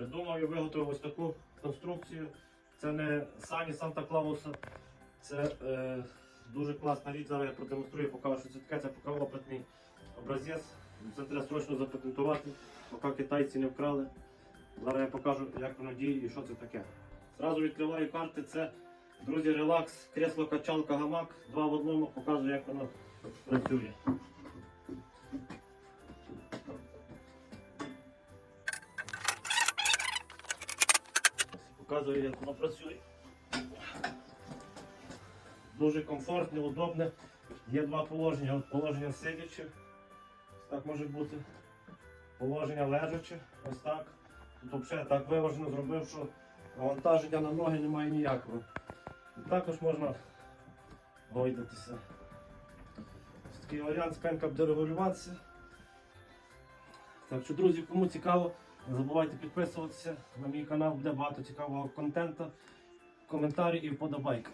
Придумав і виготовив ось таку конструкцію. Це не сані Санта Клауса. Це е, дуже класна річ. Зараз я продемонструю, покажу, що це таке. Це поки опитний образець. Це треба срочно запатентувати, поки китайці не вкрали. Зараз я покажу, як воно діє і що це таке. Зразу відкриваю карти. Це, друзі, релакс, кресло, качалка, гамак. Два в одному показую, як воно працює. Показую, як воно працює. Дуже комфортне, удобне. Є два положення. От положення сидячи. Ось так може бути. Положення лежачи. Ось так. Тут взагалі так виважено зробив, що навантаження на ноги немає ніякого. І також можна гойдатися. Ось такий варіант спинка буде регулюватися. Так що, друзі, кому цікаво, не забувайте підписуватися на мій канал, буде багато цікавого контенту, коментарі і вподобайки.